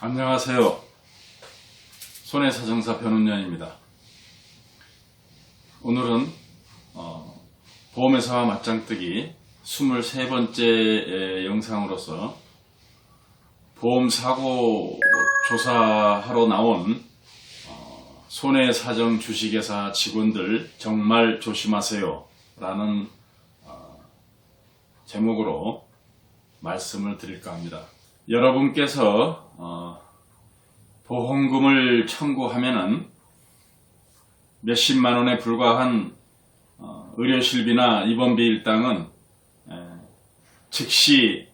안녕하세요. 손해사정사 변운년입니다. 오늘은 어, 보험회사와 맞짱뜨기 23번째 영상으로서 보험사고 조사하러 나온 어, 손해사정 주식회사 직원들 정말 조심하세요 라는 어, 제목으로 말씀을 드릴까 합니다. 여러분께서 어, 보험금을 청구하면은 몇십만 원에 불과한 어, 의료실비나 입원비 일당은 에, 즉시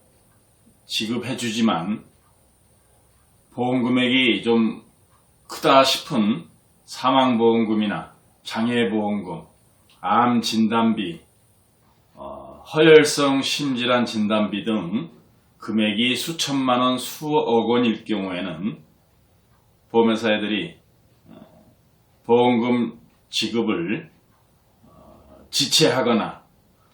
지급해주지만 보험금액이 좀 크다 싶은 사망보험금이나 장애보험금, 암 진단비, 어, 허혈성 심질환 진단비 등 금액이 수천만 원, 수억 원일 경우에는 보험회사애들이 어, 보험금 지급을 어, 지체하거나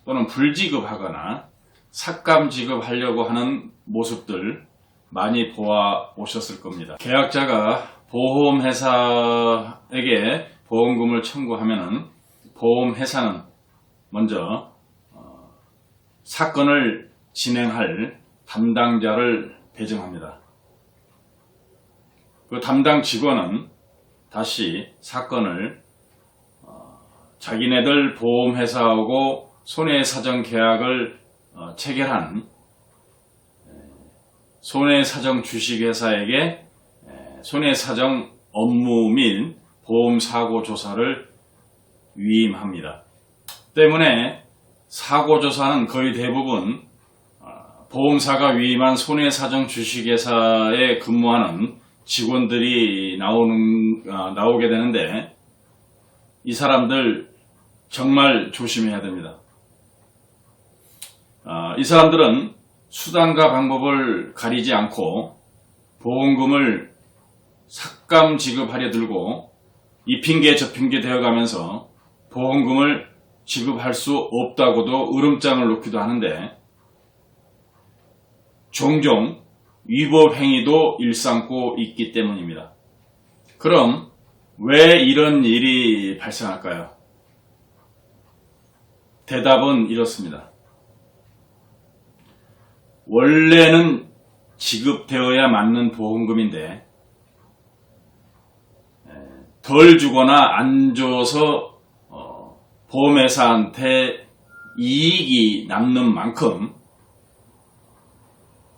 또는 불지급하거나 삭감 지급하려고 하는 모습들 많이 보아 오셨을 겁니다. 계약자가 보험회사에게 보험금을 청구하면은 보험회사는 먼저 어, 사건을 진행할 담당자를 배정합니다. 그 담당 직원은 다시 사건을 어, 자기네들 보험회사하고 손해사정 계약을 어, 체결한 에, 손해사정 주식회사에게 에, 손해사정 업무 및 보험사고 조사를 위임합니다. 때문에 사고 조사는 거의 대부분 보험사가 위임한 손해사정 주식회사에 근무하는 직원들이 나오는, 아, 나오게 되는데, 이 사람들 정말 조심해야 됩니다. 아, 이 사람들은 수단과 방법을 가리지 않고 보험금을 삭감 지급하려 들고 이 핑계 저 핑계 되어가면서 보험금을 지급할 수 없다고도 으름장을 놓기도 하는데 종종 위법 행위도 일삼고 있기 때문입니다. 그럼 왜 이런 일이 발생할까요? 대답은 이렇습니다. 원래는 지급되어야 맞는 보험금인데 덜 주거나 안 줘서 어, 보험회사한테 이익이 남는 만큼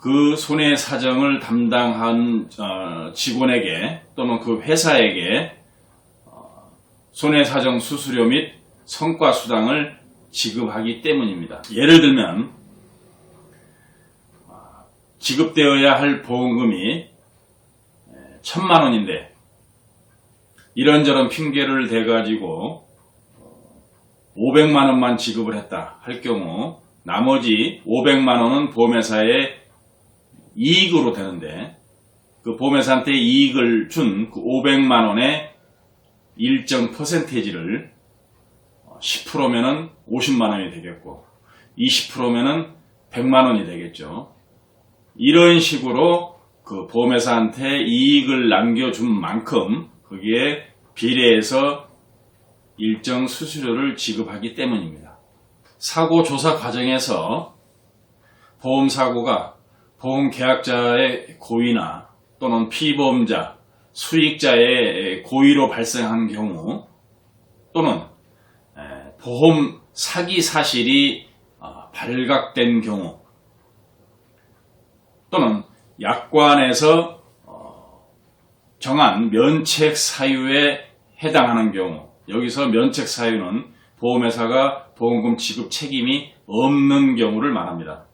그 손해 사정을 담당한 어, 직원에게 또는 그 회사에게 어, 손해 사정 수수료 및 성과 수당을 지급하기 때문입니다. 예를 들면 어, 지급되어야 할 보험금이 천만 원인데 이런저런 핑계를 대가지고 500만 원만 지급을 했다 할 경우 나머지 500만 원은 보험회사에 이익으로 되는데 그 보험회사한테 이익을 준 그 500만 원의 일정 퍼센테이지를 10%면은 50만 원이 되겠고 20%면은 100만 원이 되겠죠. 이런 식으로 그 보험회사한테 이익을 남겨준 만큼 거기에 비례해서 일정 수수료를 지급하기 때문입니다. 사고 조사 과정에서 보험 사고가 보험 계약자의 고의나 또는 피보험자, 수익자의 고의로 발생한 경우 또는 보험 사기 사실이 어, 발각된 경우 또는 약관에서 어, 정한 면책 사유에 해당하는 경우 여기서 면책 사유는 보험회사가 보험금 지급 책임이 없는 경우를 말합니다.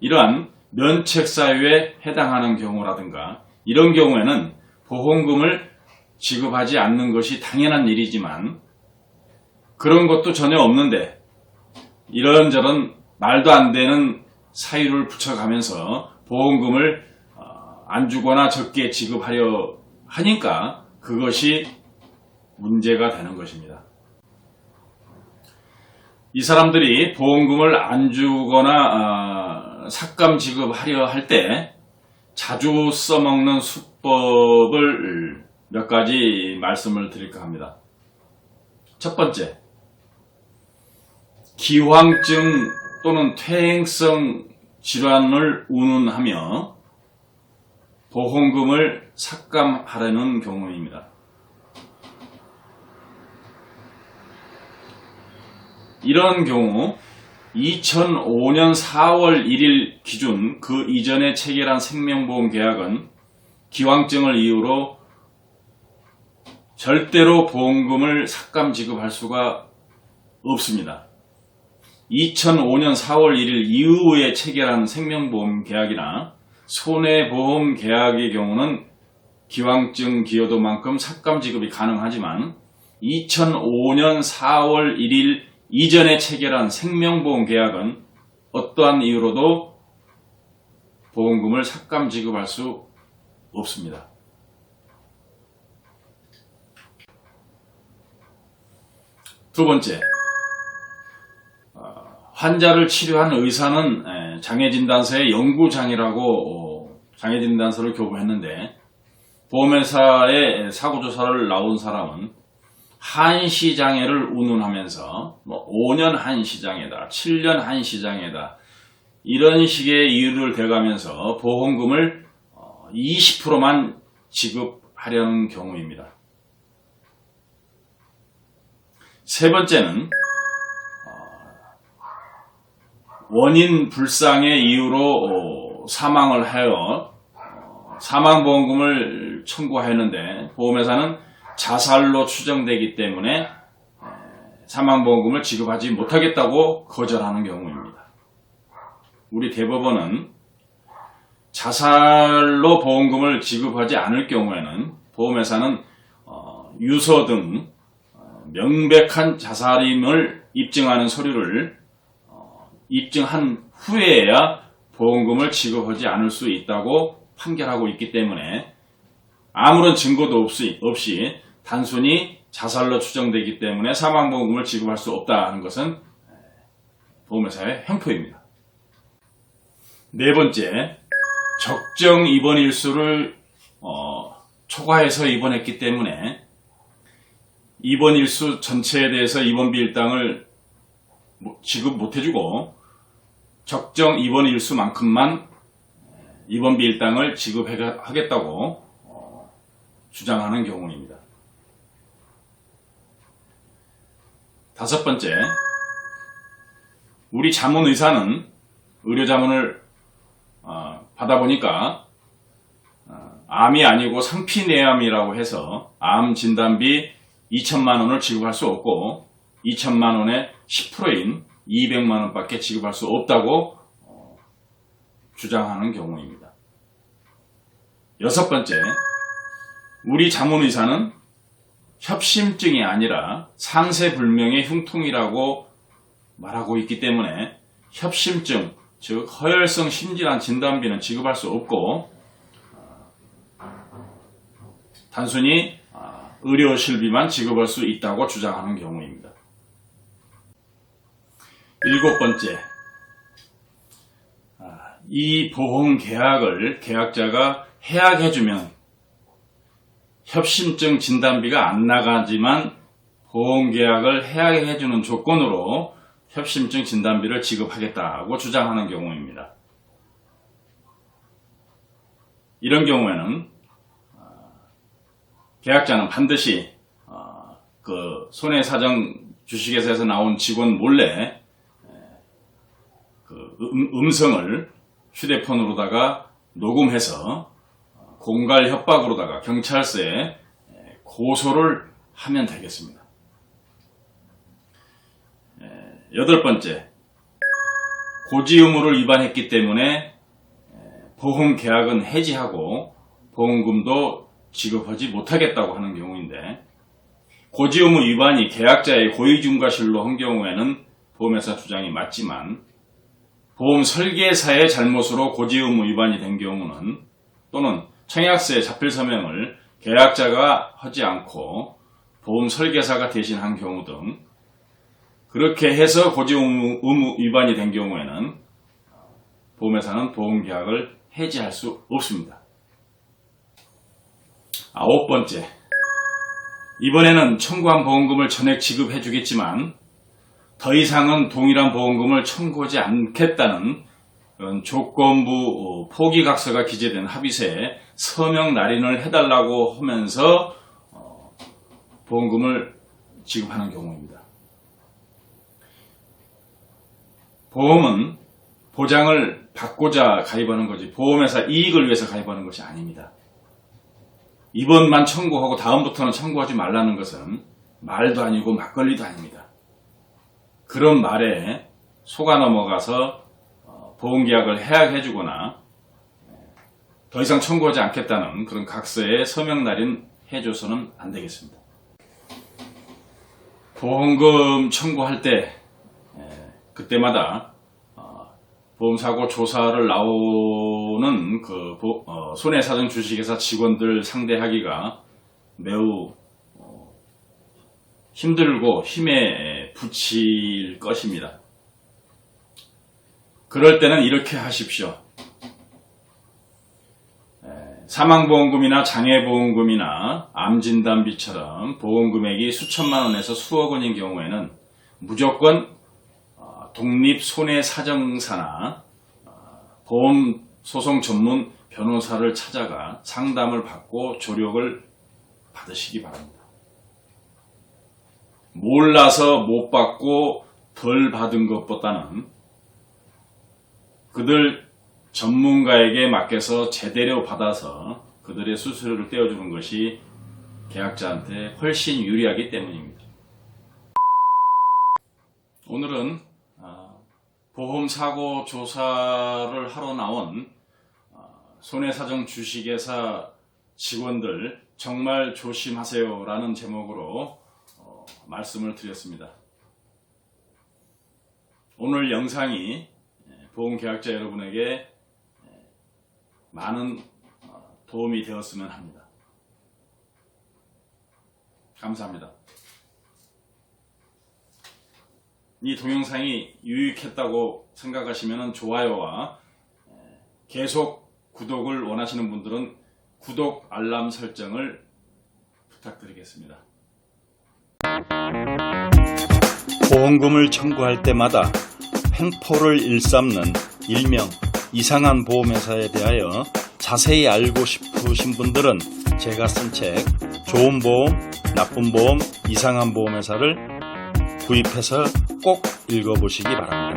이러한 면책 사유에 해당하는 경우라든가 이런 경우에는 보험금을 지급하지 않는 것이 당연한 일이지만 그런 것도 전혀 없는데 이런저런 말도 안 되는 사유를 붙여가면서 보험금을 어, 안 주거나 적게 지급하려 하니까 그것이 문제가 되는 것입니다. 이 사람들이 보험금을 안 주거나 어, 삭감 지급하려 할 때 자주 써먹는 수법을 몇 가지 말씀을 드릴까 합니다. 첫 번째, 기황증 또는 퇴행성 질환을 운운하며 보험금을 삭감하려는 경우입니다. 이런 경우 2005년 4월 1일 기준 그 이전에 체결한 생명보험 계약은 기왕증을 이유로 절대로 보험금을 삭감 지급할 수가 없습니다. 2005년 4월 1일 이후에 체결한 생명보험 계약이나 손해보험 계약의 경우는 기왕증 기여도만큼 삭감 지급이 가능하지만 2005년 4월 1일 이전에 체결한 생명보험 계약은 어떠한 이유로도 보험금을 삭감 지급할 수 없습니다. 두 번째, 어, 환자를 치료한 의사는 에, 장애진단서에 연구장애라고 어, 장애진단서를 교부했는데 보험회사에 사고조사를 나온 사람은 한시장애를 운운하면서 뭐 5년 한시장애다, 7년 한시장애다 이런 식의 이유를 대가면서 보험금을 20%만 지급하려는 경우입니다. 세 번째는 어, 원인 불상의 이유로 어, 사망을 하여 어, 사망보험금을 청구하였는데 보험회사는 자살로 추정되기 때문에 사망보험금을 지급하지 못하겠다고 거절하는 경우입니다. 우리 대법원은 자살로 보험금을 지급하지 않을 경우에는 보험회사는 유서 등 명백한 자살임을 입증하는 서류를 입증한 후에야 보험금을 지급하지 않을 수 있다고 판결하고 있기 때문에 아무런 증거도 없이, 없이 단순히 자살로 추정되기 때문에 사망보험금을 지급할 수 없다는 것은 보험회사의 횡포입니다. 네 번째, 적정 입원 일수를 어, 초과해서 입원했기 때문에 입원 일수 전체에 대해서 입원비 일당을 지급 못해주고 적정 입원 일수만큼만 입원비 일당을 지급하겠다고 어, 주장하는 경우입니다. 다섯 번째, 우리 자문 의사는 의료 자문을 어, 받아보니까 어, 암이 아니고 상피내암이라고 해서 암 진단비 2천만 원을 지급할 수 없고 2천만 원의 10%인 200만 원밖에 지급할 수 없다고 어, 주장하는 경우입니다. 여섯 번째, 우리 자문 의사는 협심증이 아니라 상세불명의 흉통이라고 말하고 있기 때문에 협심증, 즉 허혈성 심질환 진단비는 지급할 수 없고 단순히 의료실비만 지급할 수 있다고 주장하는 경우입니다. 일곱 번째, 이 보험 계약을 계약자가 해약해주면 협심증 진단비가 안 나가지만 보험계약을 해약해주는 조건으로 협심증 진단비를 지급하겠다고 주장하는 경우입니다. 이런 경우에는 어, 계약자는 반드시 어, 그 손해사정 주식회사에서 나온 직원 몰래 그 음성을 휴대폰으로다가 녹음해서 공갈 협박으로다가 경찰서에 고소를 하면 되겠습니다. 여덟 번째, 고지 의무를 위반했기 때문에 보험 계약은 해지하고 보험금도 지급하지 못하겠다고 하는 경우인데 고지 의무 위반이 계약자의 고의중과실로 한 경우에는 보험회사 주장이 맞지만 보험 설계사의 잘못으로 고지 의무 위반이 된 경우는 또는 청약서의 자필 서명을 계약자가 하지 않고 보험 설계사가 대신한 경우 등 그렇게 해서 고지 의무 위반이 된 경우에는 보험회사는 보험계약을 해지할 수 없습니다. 아홉 번째. 이번에는 청구한 보험금을 전액 지급해 주겠지만 더 이상은 동일한 보험금을 청구하지 않겠다는 조건부 어, 포기각서가 기재된 합의서에 서명 날인을 해달라고 하면서 어, 보험금을 지급하는 경우입니다. 보험은 보장을 받고자 가입하는 거지 보험회사 이익을 위해서 가입하는 것이 아닙니다. 이번만 청구하고 다음부터는 청구하지 말라는 것은 말도 아니고 막걸리도 아닙니다. 그런 말에 속아 넘어가서 어, 보험계약을 해약해주거나 더 이상 청구하지 않겠다는 그런 각서에 서명 날인 해줘서는 안 되겠습니다. 보험금 청구할 때 에, 그때마다 어, 보험사고 조사를 나오는 그 보- 어, 손해사정 주식회사 직원들 상대하기가 매우 어, 힘들고 힘에 부칠 것입니다. 그럴 때는 이렇게 하십시오. 에, 사망보험금이나 장애보험금이나 암진단비처럼 보험금액이 수천만 원에서 수억 원인 경우에는 무조건 어, 독립손해사정사나 어, 보험소송 전문 변호사를 찾아가 상담을 받고 조력을 받으시기 바랍니다. 몰라서 못 받고 덜 받은 것보다는 그들 전문가에게 맡겨서 제대로 받아서 그들의 수수료를 떼어주는 것이 계약자한테 훨씬 유리하기 때문입니다. 오늘은 아, 보험 사고 조사를 하러 나온 아, 손해사정 주식회사 직원들 정말 조심하세요 라는 제목으로 어, 말씀을 드렸습니다. 오늘 영상이 예, 보험 계약자 여러분에게 예, 많은 어, 도움이 되었으면 합니다. 감사합니다. 이 동영상이 유익했다고 생각하시면 좋아요와 예, 계속 구독을 원하시는 분들은 구독 알람 설정을 부탁드리겠습니다. 보험금을 청구할 때마다 횡포를 일삼는 일명 이상한 보험회사에 대하여 자세히 알고 싶으신 분들은 제가 쓴 책 좋은 보험, 나쁜 보험, 이상한 보험회사를 구입해서 꼭 읽어보시기 바랍니다.